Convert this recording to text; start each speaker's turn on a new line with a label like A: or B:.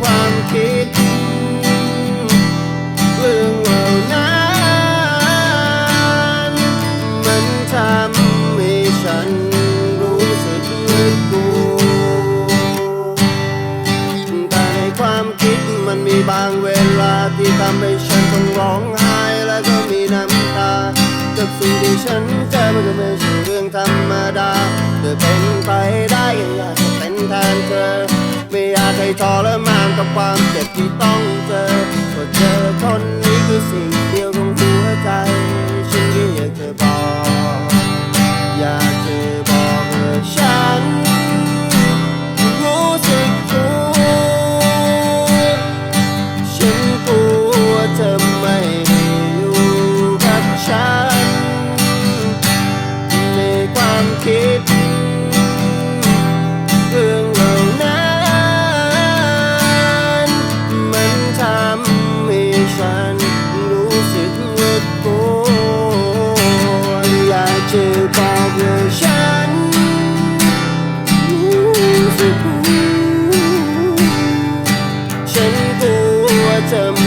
A: ความคิดเรื่องเหล่านั้นมันทำให้ฉันรู้สึกมืดกูแต่ในความคิดมันมีบางเวลาที่ทำให้ฉันต้องร้องไห้และก็มีน้ำตากับสิ่งที่ฉันเจอมันก็ไม่ใช่เรื่องธรรมดาจะเป็นไปได้อยากจะเป็นแทนเธอไม่อยาก all of my ับความเจ็บที่ต้องเจอก็เจอคนนี้คือสิ่งเดียวของหัวใจ ฉันอยากเธอบอก อยากเธอบอกเลยฉันรู้สึกกลัวฉันกลัวเธอไม่ได้อยู่กับฉัน ในความคิด some